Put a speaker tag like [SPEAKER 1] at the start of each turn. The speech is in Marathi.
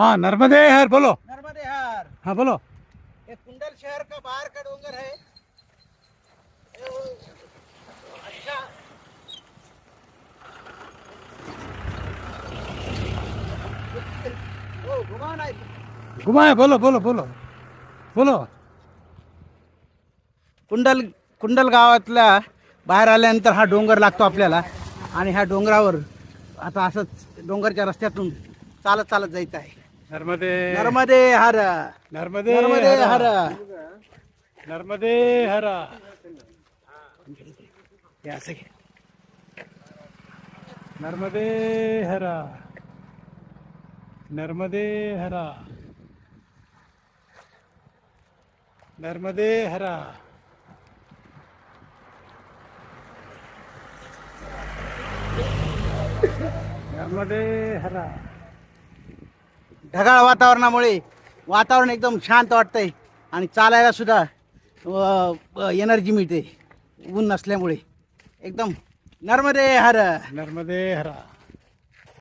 [SPEAKER 1] हाँ नर्मदे हर बोलो.
[SPEAKER 2] नर्मदे हार.
[SPEAKER 1] हाँ बोलो.
[SPEAKER 2] ये कुंडल शहर का बाहर का डोंगर है? अच्छा. नाही
[SPEAKER 1] घुमाए बोलो बोलो बोलो. बोलो.
[SPEAKER 2] कुंडल कुंडल गावातल्या बाहेर आल्यानंतर हा डोंगर लागतो आपल्याला. आणि ह्या डोंगरावर आता असंच डोंगरच्या रस्त्यातून चालत चालत जायचं आहे.
[SPEAKER 1] नर्मदे।
[SPEAKER 2] नर्मदे हर।
[SPEAKER 1] नर्मदे
[SPEAKER 2] नर्मदे हर।
[SPEAKER 1] नर्मदे हरा।
[SPEAKER 2] हे असं घे.
[SPEAKER 1] नर्मदे हरा। नर्मदे हरा। नर्मदे हरा। नर्मदे हरा।
[SPEAKER 2] ढगाळ वातावरणामुळे वातावरण एकदम शांत वाटतंय आणि चालायला सुद्धा एनर्जी मिळते. ऊन नसल्यामुळे. एकदम नर्मदे हर.
[SPEAKER 1] नर्मदे हरा.